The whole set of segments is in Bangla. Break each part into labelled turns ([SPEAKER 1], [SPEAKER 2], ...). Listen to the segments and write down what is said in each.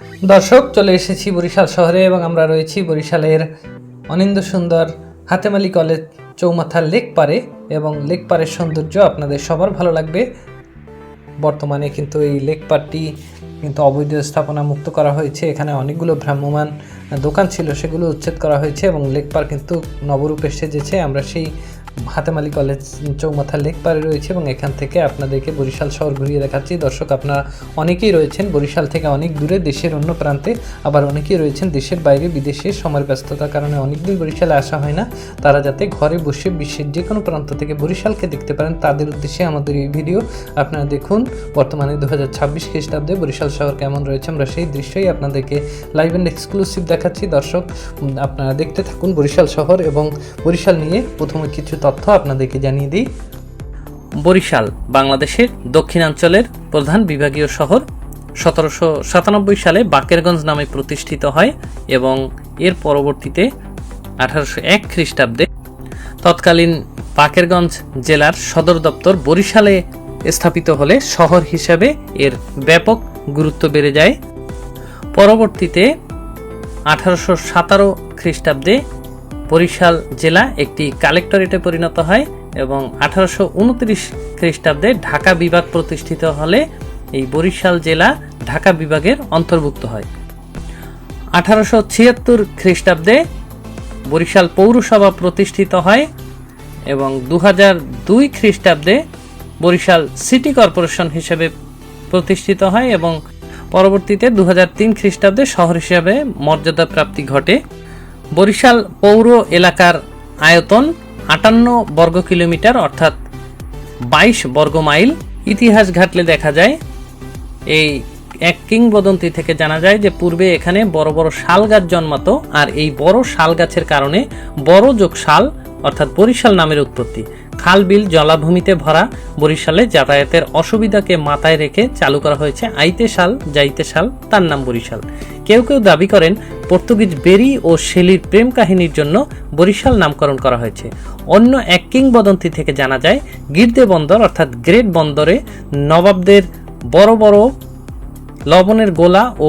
[SPEAKER 1] দর্শক, চলে এসেছি বরিশাল শহরে এবং আমরা রয়েছি বরিশালের অনিন্দ সুন্দর হাতেমালি কলেজ চৌমাথার লেক পারে এবং লেক পারের সৌন্দর্য আপনাদের সবার ভালো লাগবে। বর্তমানে কিন্তু এই লেক পারটি কিন্তু অবৈধ স্থাপনা মুক্ত করা হয়েছে। এখানে অনেকগুলো ভ্রাম্যমান দোকান ছিল, সেগুলো উচ্ছেদ করা হয়েছে এবং লেক পার কিন্তু নবরূপে সেজেছে আমরা সেই হাতেমালি কলেজ চৌমাথা লেক পারে রয়েছে এবং এখান থেকে আপনাদেরকে বরিশাল শহর ঘুরিয়ে দেখাচ্ছি। দর্শক, আপনারা অনেকেই রয়েছেন বরিশাল থেকে অনেক দূরে, দেশের অন্য প্রান্তে। আবার অনেকেই রয়েছেন দেশের বাইরে, বিদেশে সময়ের ব্যস্ততার কারণে অনেকদিন বরিশালে আসা হয় না। তারা যাতে ঘরে বসে বিশ্বের যে কোনো প্রান্ত থেকে বরিশালকে দেখতে পারেন, তাদের উদ্দেশ্যে আমাদের এই ভিডিও। আপনারা দেখুন, বর্তমানে দু হাজার ছাব্বিশ খ্রিস্টাব্দে বরিশাল শহর কেমন রয়েছে, আমরা সেই দৃশ্যই আপনাদেরকে লাইভ অ্যান্ড এক্সক্লুসিভ দেখাচ্ছি। দর্শক আপনারা দেখতে থাকুন বরিশাল শহর এবং বরিশাল নিয়ে প্রথমে কিছু তথ্য আপনাদেরকে জানিয়ে দিই। বরিশাল, বাংলাদেশের দক্ষিণাঞ্চলের প্রধান বিভাগীয় শহর। সতেরোশো সাতানব্বই সালে বাকেরগঞ্জ নামে প্রতিষ্ঠিত হয় এবং এর পরবর্তীতে আঠারোশো এক খ্রিস্টাব্দে তৎকালীন বাকেরগঞ্জ জেলার সদর দপ্তর বরিশালে স্থাপিত হলে শহর হিসাবে এর ব্যাপক গুরুত্ব বেড়ে যায়। পরবর্তীতে আঠারোশো সাতারো খ্রিস্টাব্দে বরিশাল জেলা একটি কালেক্টরেটে পরিণত হয় এবং আঠারোশো উনত্রিশ খ্রিস্টাব্দে ঢাকা বিভাগ প্রতিষ্ঠিত হলে এই বরিশাল জেলা ঢাকা বিভাগের অন্তর্ভুক্ত হয়। আঠারোশো ছিয়াত্তর খ্রিস্টাব্দে বরিশাল পৌরসভা প্রতিষ্ঠিত হয় এবং দু হাজার দুই খ্রিস্টাব্দে বরিশাল সিটি কর্পোরেশন হিসেবে প্রতিষ্ঠিত হয় এবং পরবর্তীতে দু হাজার তিন খ্রিস্টাব্দে শহর হিসেবে মর্যাদা প্রাপ্তি ঘটে। বরিশাল পৌর এলাকার আয়তন আটান্ন বর্গ কিলোমিটার, অর্থাৎ বাইশ বর্গ মাইল। ইতিহাস ঘাটলে দেখা যায়, এই এক কিংবদন্তি থেকে জানা যায় যে পূর্বে এখানে বড় বড় শাল গাছ জন্মাতো, আর এই বড় শাল গাছের কারণে বড় যোগ শাল, অর্থাৎ বরিশাল নামের উৎপত্তি। খাল বিল জলাভূমিতে ভরা বরিশালে যাতায়াতের অসুবিধাকে মাথায় রেখে চালু করা হয়েছে আইতে শাল, যাইতে শাল, তার নাম বরিশাল। কেউ কেউ দাবি করেন পর্তুগিজ বেরি ও শেলির প্রেম কাহিনীর জন্য বরিশাল নামকরণ করা হয়েছে। অন্য এক কিংবদন্তি থেকে জানা যায়, গির্দে বন্দর অর্থাৎ গ্রেট বন্দরে নবাবদের বড় বড় লবণের গোলা ও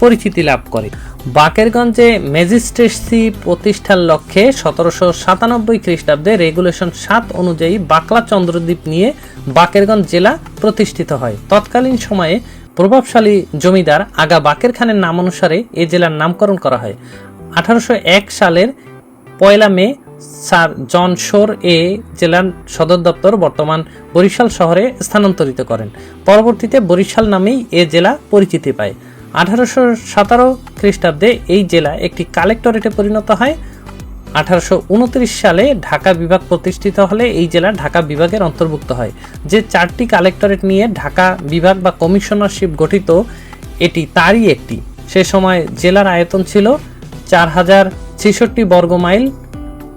[SPEAKER 1] পরিচিতি লাভ করে। বাকেরগঞ্জে ম্যাজিস্ট্রেসি প্রতিষ্ঠার লক্ষ্যে সতেরোশো সাতানব্বই খ্রিস্টাব্দে রেগুলেশন সাত অনুযায়ী বাকলা চন্দ্রদ্বীপ নিয়ে বাকেরগঞ্জ জেলা প্রতিষ্ঠিত হয়। তৎকালীন সময়ে প্রভাবশালী জমিদার আগা বাকের খানের নাম অনুসারে এ জেলার নামকরণ করা হয়। আঠারোশো এক সালের পয়লা মে স্যার জন শোর এ জেলার সদর দপ্তর বর্তমান বরিশাল শহরে স্থানান্তরিত করেন। পরবর্তীতে বরিশাল নামেই এ জেলা পরিচিতি পায়। আঠারোশো সতেরো খ্রিস্টাব্দে এই জেলা একটি কালেক্টরেটে পরিণত হয়। আঠারোশো উনত্রিশ সালে ঢাকা বিভাগ প্রতিষ্ঠিত হলে এই জেলা ঢাকা বিভাগের অন্তর্ভুক্ত হয়। যে চারটি কালেক্টরেট নিয়ে ঢাকা বিভাগ বা কমিশনারশিপ গঠিত, এটি তারই একটি। সে সময় জেলার আয়তন ছিল চার হাজার ছেষট্টি বর্গ মাইল।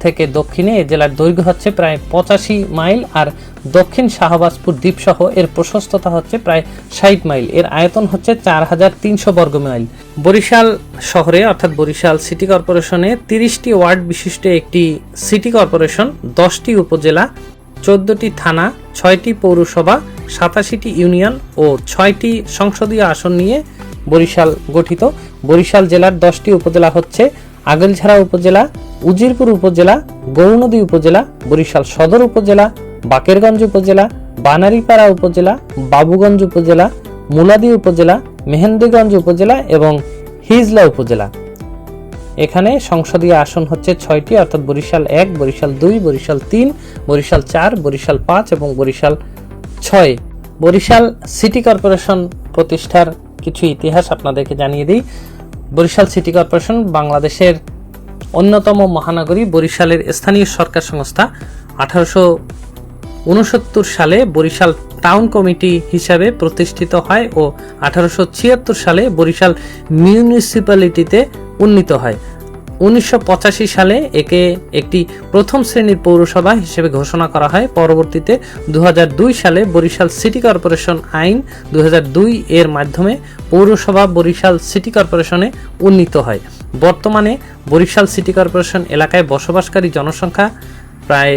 [SPEAKER 1] থেকে দক্ষিণে এ জেলার দৈর্ঘ্য হচ্ছে প্রায় পঁচাশি মাইল আর দক্ষিণ শাহবাজপুর দ্বীপসহ এর প্রশস্ততা হচ্ছে প্রায় ষাট মাইল। এর আয়তন হচ্ছে চার হাজার তিনশো বর্গ মাইল। বরিশাল শহরে, অর্থাৎ বরিশাল সিটি কর্পোরেশনে তিরিশটি ওয়ার্ড বিশিষ্ট একটি সিটি কর্পোরেশন, দশটি উপজেলা, চোদ্দটি থানা, ছয়টি পৌরসভা, সাতাশিটি ইউনিয়ন ও ছয়টি সংসদীয় আসন নিয়ে বরিশাল গঠিত। বরিশাল জেলার দশটি উপজেলা হচ্ছে আগলঝাড়া উপজেলা, উজিরপুর উপজেলা গৌরনদী উপজেলা, বরিশাল সদর উপজেলা, বাকেরগঞ্জ উপজেলা, বানারীপাড়া উপজেলা, বাবুগঞ্জ উপজেলা, মুলাদি উপজেলা, মেহেন্দিগঞ্জ উপজেলা এবং হিজলা উপজেলা। এখানে সংসদীয় আসন হচ্ছে ছয়টি, অর্থাৎ বরিশাল এক, বরিশাল দুই, বরিশাল তিন, বরিশাল চার, বরিশাল পাঁচ এবং বরিশাল ছয়। বরিশাল সিটি কর্পোরেশন প্রতিষ্ঠার কিছু ইতিহাস আপনাদেরকে জানিয়ে দিই। বরিশাল সিটি কর্পোরেশন বাংলাদেশের অন্যতম মহানগরী বরিশালের স্থানীয় সরকার সংস্থা। আঠারোশো উনসত্তর সালে বরিশাল টাউন কমিটি হিসাবে প্রতিষ্ঠিত হয় ও আঠারোশো ছিয়াত্তর সালে বরিশাল মিউনিসিপ্যালিটিতে উন্নীত হয়। উনিশশো পঁচাশি সালে একে একটি প্রথম শ্রেণির পৌরসভা হিসেবে ঘোষণা করা হয়। পরবর্তীতে দু হাজার দুই সালে বরিশাল সিটি কর্পোরেশন আইন দু হাজার দুই এর মাধ্যমে পৌরসভা বরিশাল সিটি কর্পোরেশনে উন্নীত হয়। বর্তমানে বরিশাল সিটি কর্পোরেশন এলাকায় বসবাসকারী জনসংখ্যা প্রায়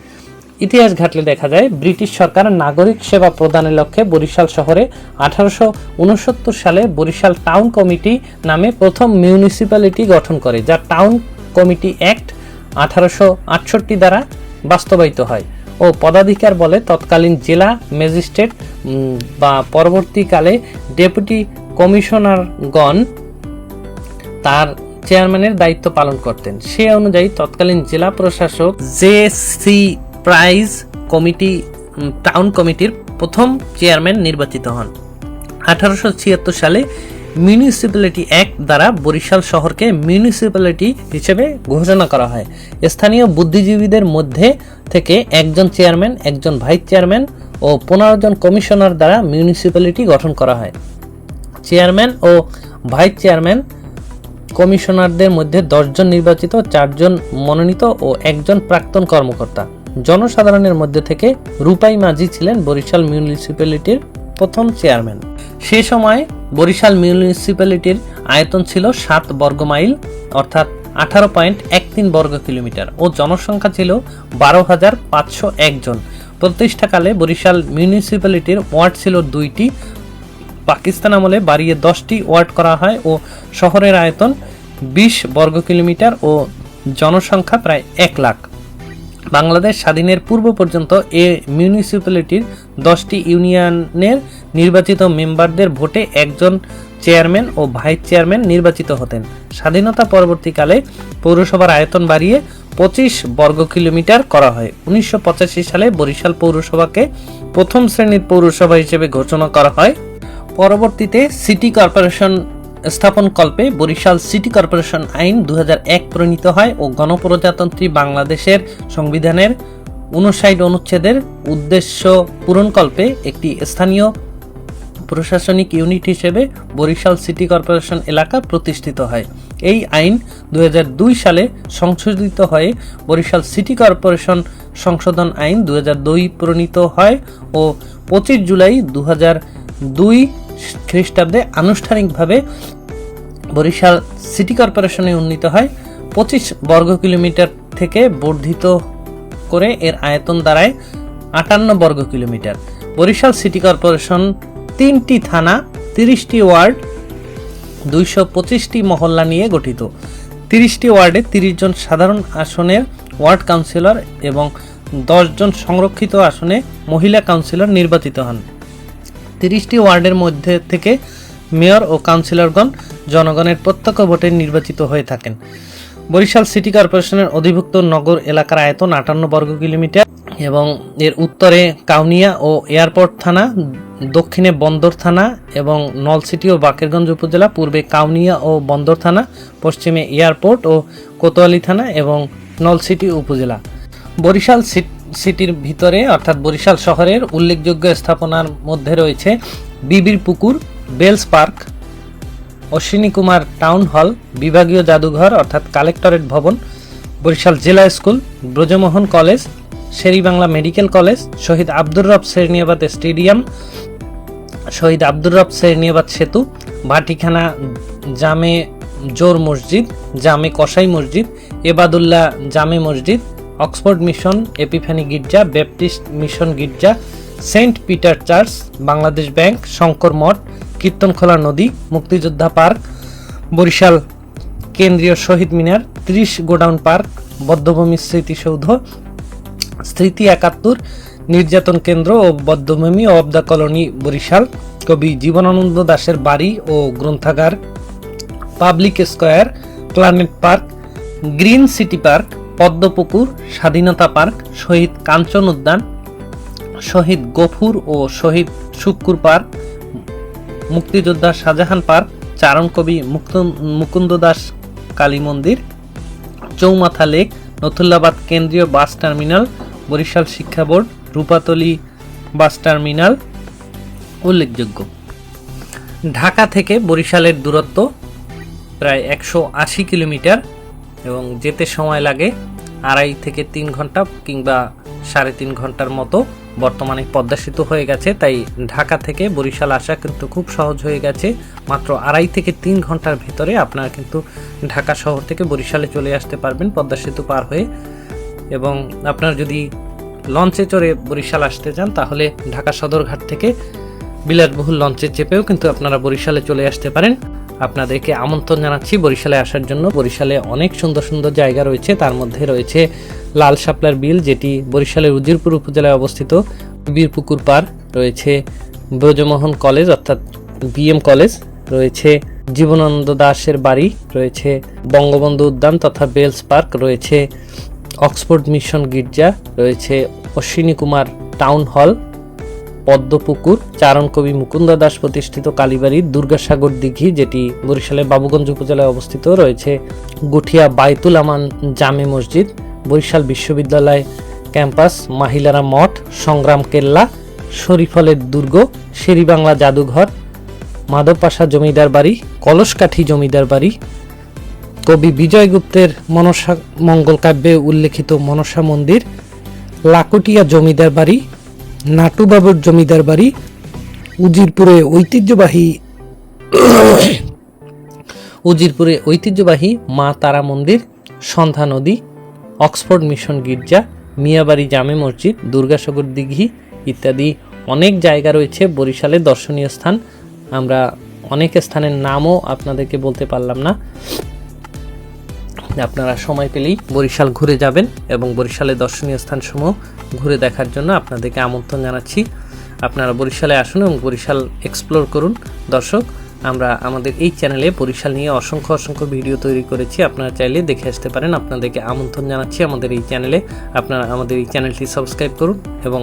[SPEAKER 1] ইতিহাস ঘাটলে দেখা যায়, ব্রিটিশ সরকার নাগরিক সেবা প্রদানের লক্ষ্যে বরিশাল শহরে আঠারোশো উনসত্তর সালে বরিশাল টাউন কমিটি নামে প্রথম মিউনিসিপ্যালিটি গঠন করে, যা টাউন কমিটি অ্যাক্ট আঠারোশো আটষট্টি দ্বারা বাস্তবায়িত হয়। ও পদাধিকার বলে তৎকালীন জেলা ম্যাজিস্ট্রেট বা পরবর্তীকালে ডেপুটি কমিশনারগণ তার চেয়ারম্যানের দায়িত্ব পালন করতেন। সে অনুযায়ী তৎকালীন জেলা প্রশাসক J C Price committee town কমিটির প্রথম চেয়ারম্যান নির্বাচিত হন। আঠারোশো ছিয়াত্তর সালে মিউনিসিপ্যালিটি অ্যাক্ট দ্বারা বরিশাল শহরকে মিউনিসিপ্যালিটি হিসেবে ঘোষণা করা হয়। স্থানীয় বুদ্ধিজীবীদের মধ্যে থেকে একজন চেয়ারম্যান, একজন ভাইস চেয়ারম্যান ও পনেরো জন কমিশনার দ্বারা মিউনিসিপ্যালিটি গঠন করা হয়। চেয়ারম্যান ও ভাইস চেয়ারম্যান কমিশনারদের মধ্যে দশজন নির্বাচিত, চারজন মনোনীত ও একজন প্রাক্তন কর্মকর্তা। জনসাধারণের মধ্যে থেকে রূপাই মাঝি ছিলেন বরিশাল মিউনিসিপ্যালিটির প্রথম চেয়ারম্যান। সে সময় বরিশাল মিউনিসিপ্যালিটির আয়তন ছিল সাত বর্গ মাইল, অর্থাৎ আঠারো পয়েন্ট এক তিন বর্গ কিলোমিটার ও জনসংখ্যা ছিল বারো হাজার পাঁচশো একজন প্রতিষ্ঠাকালে বরিশাল মিউনিসিপ্যালিটির ওয়ার্ড ছিল দুইটি। পাকিস্তান আমলে বাড়িয়ে দশটি ওয়ার্ড করা হয় ও শহরের আয়তন বিশ বর্গ কিলোমিটার ও জনসংখ্যা প্রায় এক লাখ। বাংলাদেশ স্বাধীনের পূর্ব পর্যন্ত এ মিউনিসিপ্যালিটির দশটি ইউনিয়নের নির্বাচিত মেম্বারদের ভোটে একজন চেয়ারম্যান ও ভাইস চেয়ারম্যান নির্বাচিত হতেন। স্বাধীনতা পরবর্তীকালে পৌরসভার আয়তন বাড়িয়ে পঁচিশ বর্গ কিলোমিটার করা হয়। উনিশশো পঁচাশি সালে বরিশাল পৌরসভাকে প্রথম শ্রেণির পৌরসভা হিসেবে ঘোষণা করা হয়। পরবর্তীতে সিটি কর্পোরেশন স্থাপন কল্পে বরিশাল সিটি কর্পোরেশন আইন দু হাজার এক প্রণীত হয় ও গণপ্রজাতন্ত্রী বাংলাদেশের সংবিধানের উনষাট অনুচ্ছেদের উদ্দেশ্য পূরণকল্পে একটি স্থানীয় প্রশাসনিক ইউনিট হিসেবে বরিশাল সিটি কর্পোরেশন এলাকা প্রতিষ্ঠিত হয়। এই আইন দু হাজার দুই সালে সংশোধিত হয়ে বরিশাল সিটি কর্পোরেশন সংশোধন আইন দু হাজার দুই প্রণীত হয় ও পঁচিশ জুলাই দু দুই খ্রিস্টাব্দে আনুষ্ঠানিকভাবে বরিশাল সিটি কর্পোরেশনে উন্নীত হয়। পঁচিশ বর্গ কিলোমিটার থেকে বর্ধিত করে এর আয়তন দাঁড়ায় আটান্ন বর্গ কিলোমিটার। বরিশাল সিটি কর্পোরেশন তিনটি থানা, তিরিশটি ওয়ার্ড, দুইশো পঁচিশটি মহল্লা নিয়ে গঠিত। তিরিশটি ওয়ার্ডে তিরিশ জন সাধারণ আসনের ওয়ার্ড কাউন্সিলর এবং জন সংরক্ষিত আসনে মহিলা কাউন্সিলর নির্বাচিত হন। তিরিশটি ওয়ার্ডের মধ্যে থেকে মেয়র ও কাউন্সিলরগণ জনগণের প্রত্যক্ষ ভোটে নির্বাচিত হয়ে থাকেন। বরিশাল সিটি কর্পোরেশনের অধিভুক্ত নগর এলাকার আয়তন আটান্ন বর্গ কিলোমিটার এবং এর উত্তরে কাউনিয়া ও এয়ারপোর্ট থানা, দক্ষিণে বন্দর থানা এবং নলসিটি ও বাকেরগঞ্জ উপজেলা, পূর্বে কাউনিয়া ও বন্দর থানা, পশ্চিমে এয়ারপোর্ট ও কোতোয়ালি থানা এবং নলসিটি উপজেলা। বরিশাল সিট- সিটির ভিতরে অর্থাৎ বরিশাল শহরের উল্লেখযোগ্য স্থাপনার মধ্যে রয়েছে Bibir Pukur, Bells Park Ashwini Kumar town hall, বিভাগীয় জাদুঘর, অর্থাৎ কালেক্টরেট ভবন, বরিশাল জেলা school, Brajamohan college, Sherebangla medical college, Shaheed Abdur Rab শ্রেণীয়াবাদ stadium, শহীদ আব্দুর রব শ্রেণীয়াবাদ সেতু, ভাটিখানা জামে জোর মসজিদ, জামে কসাই মসজিদ, এবাদুল্লাহ জামে মসজিদ, অক্সফোর্ড মিশন এপিফ্যানি গির্জা, ব্যাপটিস্ট মিশন গির্জা, saint Peter church, Bangladesh bank, Shankar Math Kirtankhola নদী, মুক্তিযোদ্ধা পার্ক, বরিশাল কেন্দ্রীয় শহীদ মিনার, ত্রিশ গোডাউন পার্ক, বদ্ধভূমি স্মৃতিসৌধ, স্মৃতি একাত্তর, নির্যাতন কেন্দ্র ও বদ্ধভূমি অব দ্য কলোনি, বরিশাল। কবি জীবনানন্দ দাশের বাড়ি ও গ্রন্থাগার, public square planet park, green city park, Padmapukur, স্বাধীনতা পার্ক, শহীদ কাঞ্চন উদ্যান, শহীদ গফুর ও শহীদ শুক্কুর পার্ক মুক্তিযোদ্ধা শাহজাহান পার্ক, চারণ কবি মুক্ত, মুকুন্দ দাস কালী মন্দির, চৌমাথা লেক, নথুল্লাবাদ কেন্দ্রীয় বাস টার্মিনাল, বরিশাল শিক্ষা বোর্ড, রূপাতলি বাস টার্মিনাল, উল্লেখযোগ্য। ঢাকা থেকে বরিশালের দূরত্ব প্রায় একশো আশি কিলোমিটার এবং যেতে সময় লাগে আড়াই থেকে তিন ঘণ্টা কিংবা সাড়ে তিন ঘণ্টার মতো। বর্তমানে পদ্মা সেতু হয়ে গেছে, তাই ঢাকা থেকে বরিশাল আসা কিন্তু খুব সহজ হয়ে গেছে। মাত্র আড়াই থেকে তিন ঘণ্টার ভিতরে আপনারা কিন্তু ঢাকা শহর থেকে বরিশালে চলে আসতে পারবেন পদ্মা সেতু পার হয়ে। এবং আপনার যদি লঞ্চে চড়ে বরিশাল আসতে চান, তাহলে ঢাকা সদরঘাট থেকে বিলাসবহুল লঞ্চে চেপেও কিন্তু আপনারা বরিশালে চলে আসতে পারেন। আপনাদেরকে আমন্ত্রণ জানাচ্ছি বরিশালে আসার জন্য। বরিশালে অনেক সুন্দর সুন্দর জায়গা রয়েছে, তার মধ্যে রয়েছে লাল শাপলার বিল, যেটি বরিশালের উজিরপুর উপজেলায় অবস্থিত বীরপুকুর পার, রয়েছে ব্রজমোহন কলেজ, অর্থাৎ বিএম কলেজ, রয়েছে জীবনানন্দ দাসের বাড়ি, রয়েছে বঙ্গবন্ধু উদ্যান তথা বেলস পার্ক, রয়েছে অক্সফোর্ড মিশন গির্জা, রয়েছে অশ্বিনী কুমার টাউন হল, পদ্মপুকুর, চারণ কবি মুকুন্দ দাস প্রতিষ্ঠিত কালীবাড়ি, দুর্গাসাগর দিঘি, যেটি বরিশালের বাবুগঞ্জ উপজেলায় অবস্থিত, রয়েছে গুঠিয়া বাইতুল আমান জামে মসজিদ বরিশাল বিশ্ববিদ্যালয় ক্যাম্পাস মাহিলারা মঠ, সংগ্রাম কেল্লা, শরীফলের দুর্গ শেরিবাংলা জাদুঘর মাধবপাশা জমিদার বাড়ি, কলসকাঠি জমিদার বাড়ি। কবি বিজয় গুপ্তের মনসা মঙ্গল কাব্যে উল্লেখিত মনসা মন্দির, লাকুটিয়া জমিদার বাড়ি, নাটুবাবুর জমিদার বাড়ি, উজিরপুরে ঐতিহ্যবাহী উজিরপুরে ঐতিহ্যবাহী মা তারা মন্দির, সন্ধ্যা নদী অক্সফোর্ড মিশন গির্জা, মিয়াবাড়ি জামে মসজিদ, দুর্গাসাগর দিঘি ইত্যাদি অনেক জায়গা রয়েছে, বরিশালে দর্শনীয় স্থান। আমরা অনেক স্থানের নামও আপনাদেরকে বলতে পারলাম না। আপনারা সময় পেলেই বরিশাল ঘুরে যাবেন এবং বরিশালের দর্শনীয় স্থানসমূহ ঘুরে দেখার জন্য আপনাদেরকে আমন্ত্রণ জানাচ্ছি। আপনারা বরিশালে আসুন এবং বরিশাল এক্সপ্লোর করুন। দর্শক আমরা আমাদের এই চ্যানেলে বরিশাল নিয়ে অসংখ্য অসংখ্য ভিডিও তৈরি করেছি। আপনারা চাইলে দেখে আসতে পারেন। আপনাদেরকে আমন্ত্রণ জানাচ্ছি আমাদের এই চ্যানেলে আপনারা আমাদের এই চ্যানেলটি সাবস্ক্রাইব করুন এবং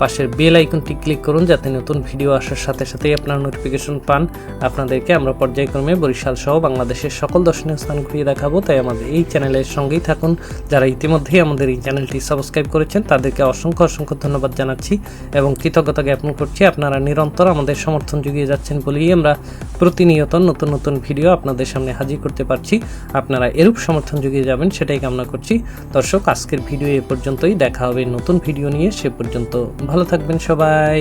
[SPEAKER 1] পাশের বেল আইকনটি ক্লিক করুন যাতে নতুন ভিডিও আসার সাথে সাথেই আপনারা নোটিফিকেশন পান। আপনাদেরকে আমরা পর্যায়ক্রমে বরিশাল সহ বাংলাদেশের সকল দর্শনীয় স্থান ঘুরিয়ে দেখাবো। তাই আমাদের এই চ্যানেলের সঙ্গেই থাকুন। যারা ইতিমধ্যেই আমাদের এই চ্যানেলটি সাবস্ক্রাইব করেছেন, তাদেরকে অসংখ্য অসংখ্য ধন্যবাদ জানাচ্ছি এবং কৃতজ্ঞতা জ্ঞাপন করছি। আপনারা নিরন্তর আমাদের সমর্থন জুগিয়ে যাচ্ছেন বলেই আমরা প্রতিনিয়ত নতুন নতুন ভিডিও আপনাদের সামনে হাজির করতে পারছি। আপনারা এরূপ সমর্থন জুগিয়ে যাবেন, সেটাই কামনা করছি। দর্শক, আজকের ভিডিও এ পর্যন্তই। দেখা হবে নতুন ভিডিও নিয়ে। সে পর্যন্ত ভালো থাকবেন সবাই।